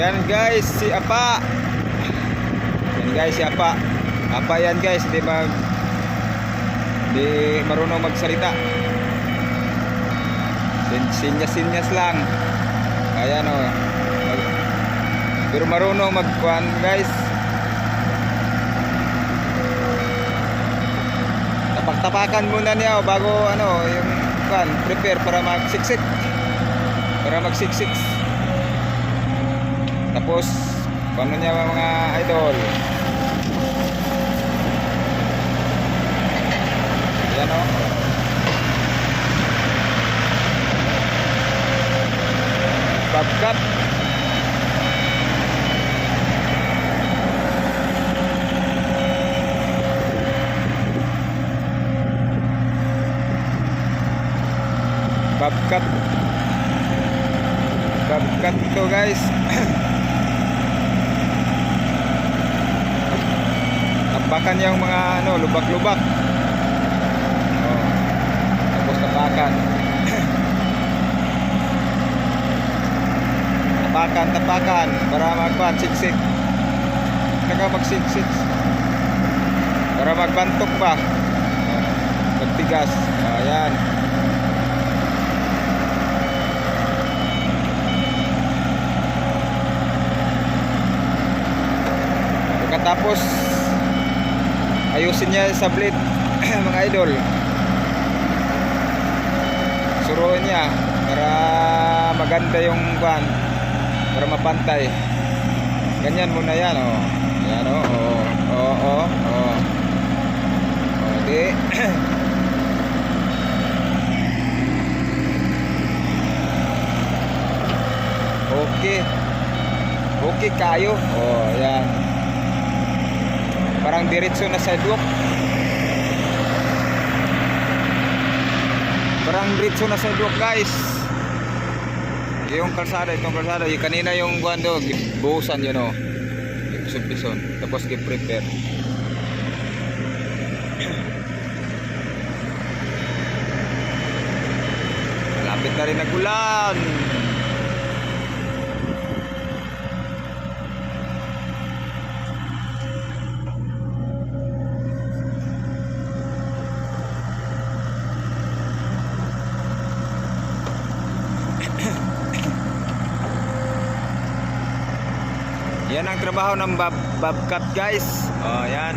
Yan guys, si Apa. Yan guys, si Apa. Apa yan guys, di ba? Di marunong magsalita. Sin- Sinyas-sinyas lang. Ayan o. Mag- pero marunong magkuhan guys. Tapak-tapakan muna niya o, bago ano, yung kuhan, prepare para magsiksik. Para magsiksik. Tapos, paano niya mga idol? Yan o. Babkat. Babkat. Babkat to guys. Tapakan yung mga ano, lubak-lubak. Oh. Tapos tapakan. tapakan, tapakan para magpan siksik. Saka magsiksik. Para magbantok ba? Oh. Magtigas. Ayan. Pagkatapos ayusin niya sa blade mga idol. Suruin niya para maganda yung van para mapantay. Ganyan muna yan oh. Yan oh oh oh oh oh. Oh di. Okay. Okay kayo. Oh yan parang diretso na sidewalk. Parang diretso na sidewalk guys. Yung kalsada itong kalsada. Yung kanina yung guando buhusan yun o pison. Tapos gi-prepare malapit na rin nagulan Yan ang trabaho ng bab bobcat guys. Oh, yan.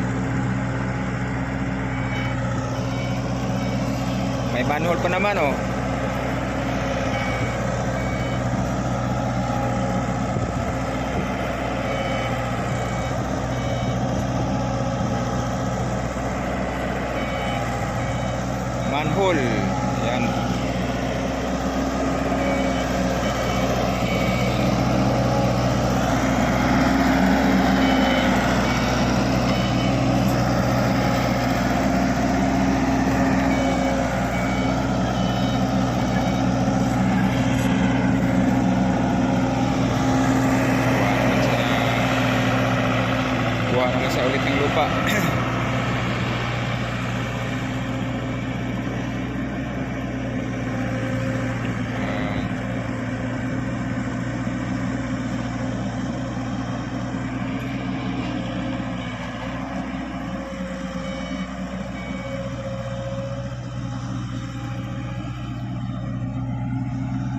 May manhole pa naman oh. Manhole. Yan. Kuha naman sa ulit ng lupa.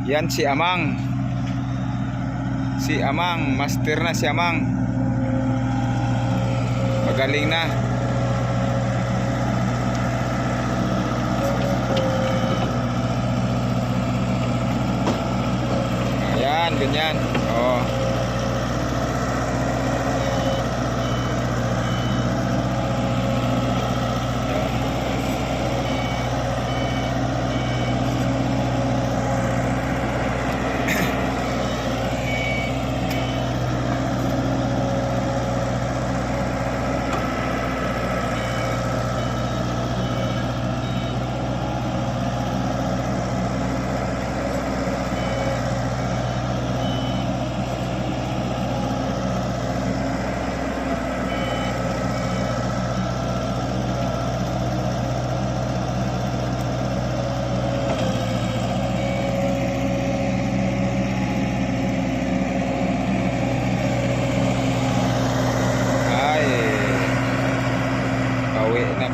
Yan si Amang. Si Amang, master na si Amang. Magaling na. Ayan, ganyan. Oh.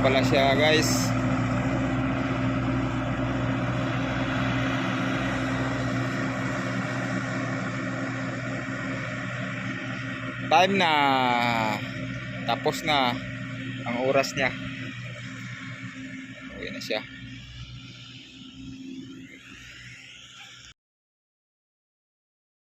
Pala siya guys. Time na. Tapos na ang oras niya. Uwi na siya.